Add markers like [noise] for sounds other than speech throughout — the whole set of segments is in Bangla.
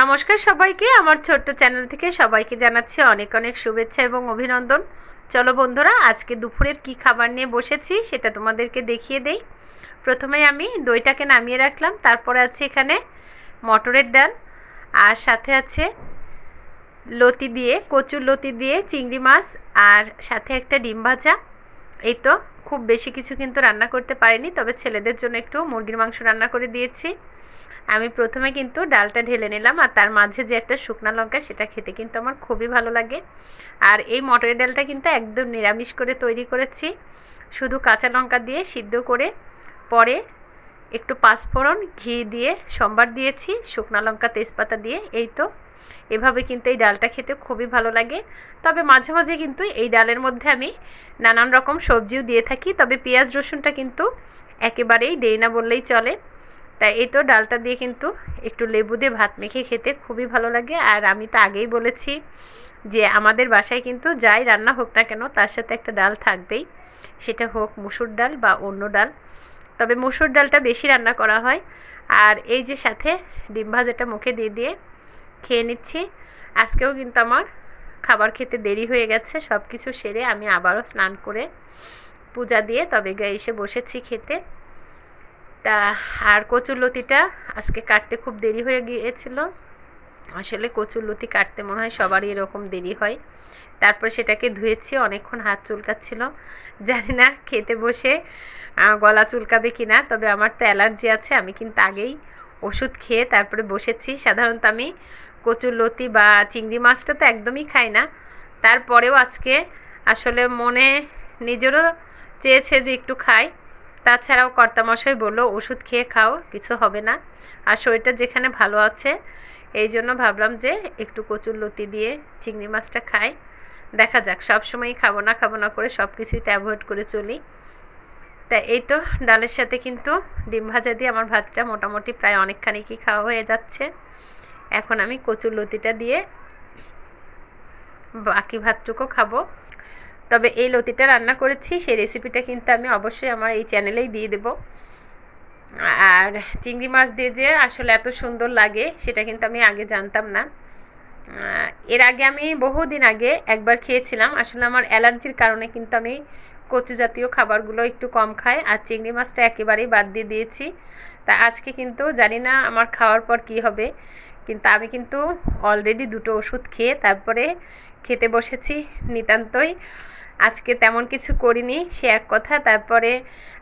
নমস্কার সবাইকে। আমার ছোট্ট চ্যানেল থেকে সবাইকে জানাচ্ছি অনেক অনেক শুভেচ্ছা এবং অভিনন্দন। চলো বন্ধুরা, আজকে দুপুরের কি খাবার নিয়ে বসেছি সেটা তোমাদেরকে দেখিয়ে দেই। প্রথমে আমি দইটাকে নামিয়ে রাখলাম, তারপরে আছে এখানে মটরের ডাল, আর সাথে আছে লতি দিয়ে, কচুর লতি দিয়ে চিংড়ি মাছ, আর সাথে একটা ডিম ভাজা। এই তো, খুব বেশি কিছু কিন্তু রান্না করতে পারিনি, তবে ছেলেদের জন্য একটু মুরগির মাংস রান্না করে দিয়েছি। আমি প্রথমে কিন্তু ডালটা ঢেলে নিলাম, আর তার মাঝে যে একটা শুকনা লঙ্কা সেটা খেতে কিন্তু আমার খুবই ভালো লাগে। আর এই মটরের ডালটা কিন্তু একদম নিরামিষ করে তৈরি করেছি। শুধু কাঁচা লঙ্কা দিয়ে সিদ্ধ করে, পরে একটু পাঁচফোড়ন ঘি দিয়ে, সম্বার দিয়েছি, শুকনা লঙ্কা তেজপাতা দিয়ে, এই তো। এভাবে কিন্তু এই ডালটা খেতে খুবই ভালো লাগে। তবে মাঝে মাঝে কিন্তু এই ডালের মধ্যে আমি নানান রকম সবজিও দিয়ে থাকি, তবে পেঁয়াজ রসুনটা কিন্তু একেবারেই দেই না বললেই চলে। তাই এই তো ডালটা দিয়ে কিন্তু একটু লেবু দিয়ে ভাত মেখে খেতে খুবই ভালো লাগে। আর আমি তো আগেই বলেছি যে আমাদের বাসায় কিন্তু যাই রান্না হোক না কেন, তার সাথে একটা ডাল থাকবেই। সেটা হোক মুসুর ডাল বা অন্য ডাল। তবে মুসুর ডালটা বেশি রান্না করা হয়। আর এই যে সাথে ডিম ভাজাটা মুখে দিয়ে দিয়ে খেয়ে নিচ্ছি। আজকেও কিন্তু আমার খাবার খেতে দেরি হয়ে গেছে সব কিছু সেরে আমি আবারও স্নান করে পূজা দিয়ে তবে এসে বসেছি খেতে। তা আর কচুর লতিটা আজকে কাটতে খুব দেরি হয়ে গিয়েছিল। আসলে কচুর লতি কাটতে মনে হয় সবারই এরকম দেরি হয়। তারপর সেটাকে ধুয়েছি, অনেকক্ষণ হাত চুলকাচ্ছিল। জানি না খেতে বসে গলা চুলকাবে কি না তবে আমার তো অ্যালার্জি আছে, আমি কিন্তু আগেই ওষুধ খেয়ে তারপরে বসেছি। সাধারণত আমি কচুর লতি বা চিংড়ি মাছটা তো একদমই খাই না। তারপরেও আজকে আসলে মনে নিজেরও চেয়েছে যে একটু খাই। তাছাড়াও কর্তামশাই বলল, ওষুধ খেয়ে খাও, কিছু হবে না। আর শরীরটা যেখানে ভালো আছে, এই জন্য ভাবলাম যে একটু কচুর লতি দিয়ে চিংড়ি মাছটা খাই। দেখা যাক সব সময়ই খাব না খাব না করে সব কিছুই তো অ্যাভয়েড করে চলি। তা এই তো ডালের সাথে কিন্তু ডিম ভাজা দিয়ে আমার ভাতটা মোটামুটি প্রায় অনেকখানি কি খাওয়া হয়ে যাচ্ছে। এখন আমি কচুর লতিটা দিয়ে বাকি ভাতটুকু খাব। তবে এই লতিটা রান্না করেছি, সেই রেসিপিটা কিন্তু আমি অবশ্যই আমার এই চ্যানেলেই দিয়ে দেব। আর চিংড়ি মাছ দিয়ে যে আসলে এত সুন্দর লাগে, সেটা কিন্তু আমি আগে জানতাম না। এর আগে আমি বহুদিন আগে একবার খেয়েছিলাম। আসলে আমার অ্যালার্জির কারণে কিন্তু আমি কচু জাতীয় খাবারগুলো একটু কম খাই আর চিংড়ি মাছটা একেবারেই বাদ দিয়ে দিয়েছি। তা আজকে কিন্তু জানি না আমার খাওয়ার পর কি হবে, কিন্তু আমি কিন্তু অলরেডি দুটো ওষুধ খেয়ে তারপরে খেতে বসেছি নিতান্তই। আজকে তেমন কিছু করিনি, সে এক কথা। তারপরে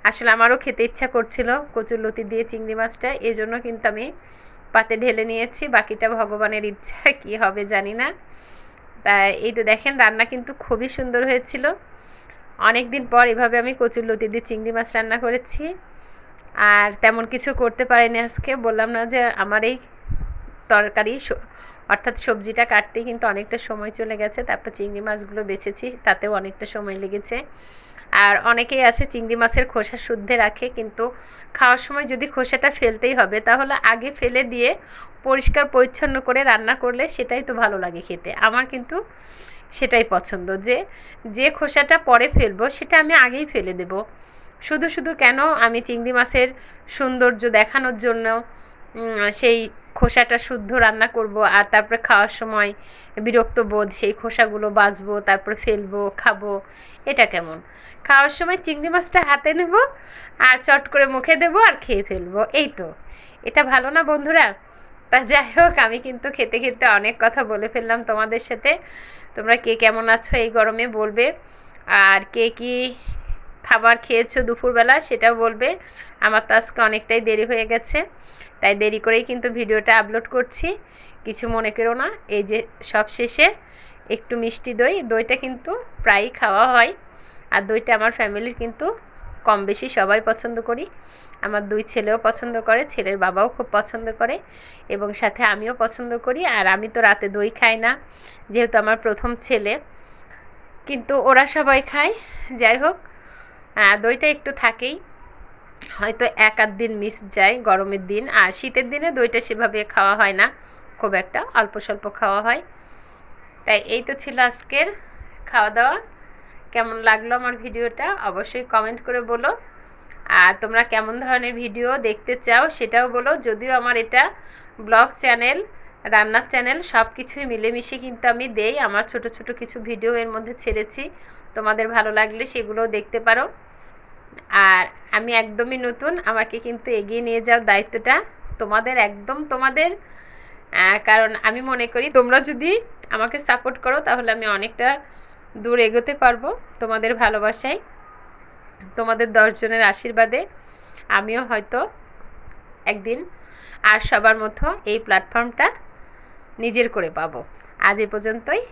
আসলে আমারও খেতে ইচ্ছা করছিল কচুর লতি দিয়ে চিংড়ি মাছটা এই জন্য কিন্তু আমি পাতে ঢেলে নিয়েছি। বাকিটা ভগবানের ইচ্ছা, [laughs] কি হবে জানি না। তা এই তো দেখেন, রান্না কিন্তু খুবই সুন্দর হয়েছিল। অনেক দিন পর এভাবে আমি কচুর লতি দিয়ে চিংড়ি মাছ রান্না করেছি। আর তেমন কিছু করতে পারিনি আজকে। বললাম না যে আমার এই তরকারি অর্থাৎ সবজিটা কাটতেই কিন্তু অনেকটা সময় চলে গেছে। তারপর চিংড়ি মাছগুলো বেছেছি, তাতেও অনেকটা সময় লেগেছে। আর অনেকেই আছে চিংড়ি মাছের খোসা শুদ্ধে রাখে, কিন্তু খাওয়ার সময় যদি খোসাটা ফেলতেই হবে, তাহলে আগে ফেলে দিয়ে পরিষ্কার পরিচ্ছন্ন করে রান্না করলে সেটাই তো ভালো লাগে খেতে। আমার কিন্তু সেটাই পছন্দ যে যে খোসাটা পরে ফেলব সেটা আমি আগেই ফেলে দেব। শুধু শুধু কেন আমি চিংড়ি মাছের সৌন্দর্য দেখানোর জন্য সেই খোসাটা শুদ্ধ রান্না করব আর তারপরে খাওয়ার সময় বিরক্ত বোধ, সেই খোসাগুলো বাঁচবো তারপরে ফেলব, খাব, এটা কেমন? খাওয়ার সময় চিংড়ি মাছটা হাতে নেব আর চট করে মুখে দেবো আর খেয়ে ফেলব, এই তো। এটা ভালো না বন্ধুরা? তা যাই হোক, আমি কিন্তু খেতে খেতে অনেক কথা বলে ফেললাম তোমাদের সাথে। তোমরা কে কেমন আছো এই গরমে বলবে। আর কে কি খাবার খেয়েছো দুপুরবেলা সেটাও বলবে। আমার তো আজকে অনেকটাই দেরি হয়ে গেছে, তাই দেরি করেই কিন্তু ভিডিওটা আপলোড করছি। কিছু মনে করো না, এই যে সব শেষে একটু মিষ্টি দই, দইটা কিন্তু প্রায়ই খাওয়া হয়। আর দইটা আমার ফ্যামিলির কিন্তু কম বেশি সবাই পছন্দ করি। আমার দুই ছেলেও পছন্দ করে, ছেলের বাবাও খুব পছন্দ করে এবং সাথে আমিও পছন্দ করি। আর আমি তো রাতে দই খাই না, যেহেতু আমার প্রথম ছেলে। কিন্তু ওরা সবাই খায়। যাই হোক দইটা একটু থাকেই। হয়তো এক আধ দিন মিস যায় গরমের দিন, আর শীতের দিনে দইটা সেভাবে খাওয়া হয় না। খুব একটা অল্প স্বল্প খাওয়া হয়। তাই এই তো ছিল আজকের খাওয়া দাওয়া কেমন লাগল আমার ভিডিওটা? অবশ্যই কমেন্ট করে বলো। আর তোমরা কেমন ধরনের ভিডিও দেখতে চাও সেটাও বলো। যদিও আমার এটা ব্লগ চ্যানেল রান্নার চ্যানেল সব কিছুই মিলেমিশে কিন্তু আমি দেই। আমার ছোট ছোট কিছু ভিডিও এর মধ্যে ছেড়েছি। তোমাদের ভালো লাগলে সেগুলোও দেখতে পারো। আর আমি একদমই নতুন, আমাকে কিন্তু এগিয়ে নিয়ে যাওয়ার দায়িত্বটা তোমাদের, একদম তোমাদের। কারণ আমি মনে করি তোমরা যদি আমাকে সাপোর্ট করো, তাহলে আমি অনেকটা দূর এগোতে পারব তোমাদের ভালোবাসায়। তোমাদের দশজনের আশীর্বাদে আমিও হয়তো একদিন আর সবার মতো এই প্ল্যাটফর্মটা নিজের করে পাবো। আজ এ পর্যন্তই।